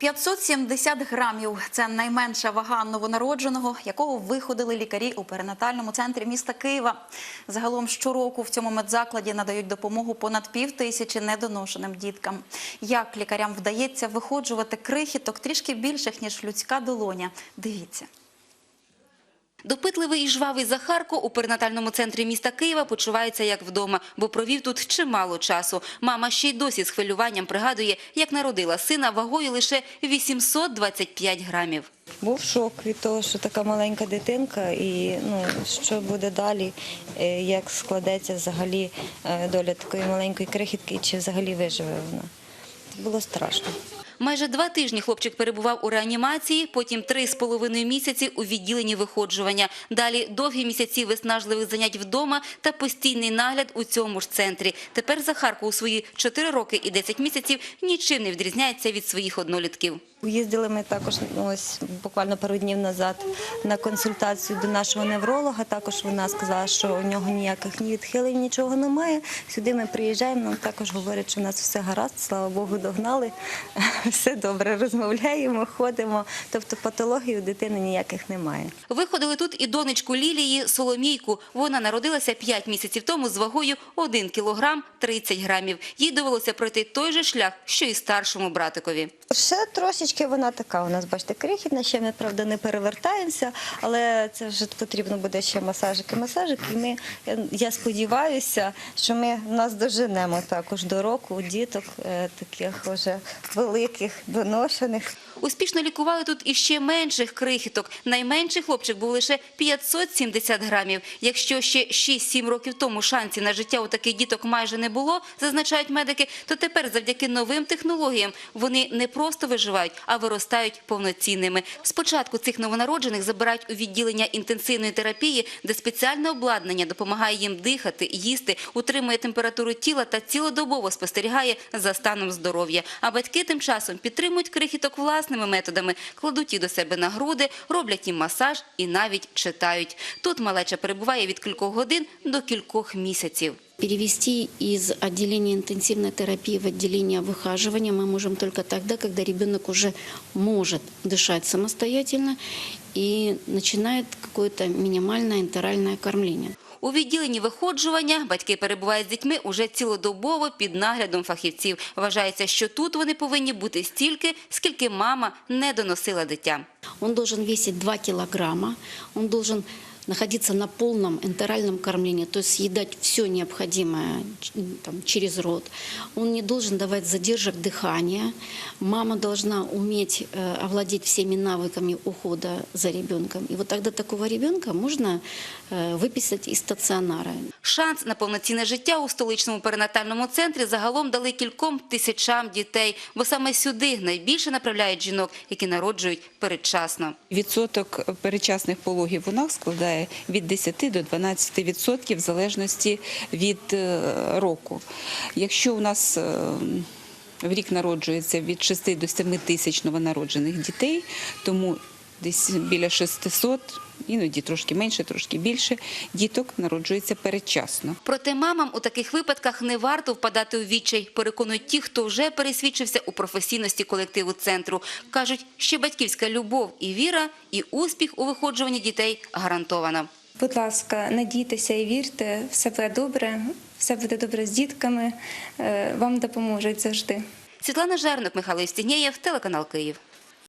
570 грамів – це найменша вага новонародженого, якого виходили лікарі у перинатальному центрі міста Києва. Загалом щороку в цьому медзакладі надають допомогу понад пів тисячі недоношеним діткам. Як лікарям вдається виходжувати крихіток трішки більших, ніж людська долоня? Дивіться. Допитливий і жвавий Захарко у перинатальному центрі міста Києва почувається як вдома, бо провів тут чимало часу. Мама ще й досі з хвилюванням пригадує, як народила сина вагою лише 825 грамів. Був шок від того, що така маленька дитинка, і ну що буде далі, е, як складеться взагалі е, доля такої маленької крихітки, чи взагалі виживе вона. Було страшно. Майже два тижні хлопчик перебував у реанімації, потім три з половиною місяці у відділенні виходжування. Далі довгі місяці виснажливих занять вдома та постійний нагляд у цьому ж центрі. Тепер Захарко у свої 4 роки і 10 місяців нічим не відрізняється від своїх однолітків. Їздили ми також ну, буквально пару днів назад на консультацію до нашого невролога. Також вона сказала, що у нього ніяких ні відхилень, нічого немає. Сюди ми приїжджаємо. Нам також говорять, що у нас все гаразд, слава Богу, догнали. Все добре, розмовляємо, ходимо. Тобто патології у дитини ніяких немає. Виходили тут і донечку Лілії Соломійку. Вона народилася 5 місяців тому з вагою 1 кілограм 30 грамів. Їй довелося пройти той же шлях, що і старшому братикові. Ще трошечки вона така. У нас, бачите, крихітна, ще ми, правда, не перевертаємося, але це вже потрібно буде ще масажик і масажик. І ми, я- сподіваюся, що ми нас доженемо також до року діток е, таких вже великих, доношених. Успішно лікували тут і ще менших крихіток. Найменший хлопчик був лише 570 грамів. Якщо ще 6-7 років тому шансів на життя у таких діток майже не було, зазначають медики, то тепер завдяки новим технологіям вони не просто виживають, а виростають повноцінними. Спочатку цих новонароджених забирають у відділення інтенсивної терапії, де спеціальне обладнання допомагає їм дихати, їсти, утримує температуру тіла та цілодобово спостерігає за станом здоров'я. А батьки тим часом підтримують крихіток власними методами, кладуть їх до себе на груди, роблять їм масаж і навіть читають. Тут малеча перебуває від кількох годин до кількох місяців. Перевести из отделения интенсивной терапии в отделение выхаживания мы можем только тогда, когда ребенок уже может дышать самостоятельно и начинает какое-то минимальное энтеральное кормление. У відділенні виходжування батьки перебувають з дітьми уже цілодобово під наглядом фахівців. Вважається, що тут вони повинні бути стільки, скільки мама не доносила дитя. Он має весить 2 кілограма, он должен находиться на полном энтеральном кормлении, то есть съедать все необходимое ч- там, через рот. Он не должен давать задержек дыхания. Мама должна уметь э, овладеть всеми навыками ухода за ребенком. И вот тогда такого ребенка можно э, выписать из стационара. Шанс на повноцінне життя у столичному перинатальному центрі загалом дали кільком тисячам дітей, бо саме сюди найбільше направляють жінок, які народжують передчасно. Відсоток передчасних пологів у нас складає від 10 до 12% в залежності від е, року. Якщо у нас е, в рік народжується від 6 до 7 тисяч новонароджених дітей, тому десь біля 600, іноді трошки менше, трошки більше, діток народжується передчасно. Проте мамам у таких випадках не варто впадати у відчай, переконують ті, хто вже пересвідчився у професійності колективу центру. Кажуть, що батьківська любов і віра, і успіх у виходжуванні дітей гарантовано. Будь ласка, надійтеся і вірте, все буде добре, все буде добре з дітками, е, вам допоможуть завжди. Світлана Жерник, Михайло Євстігнєєв, телеканал Київ.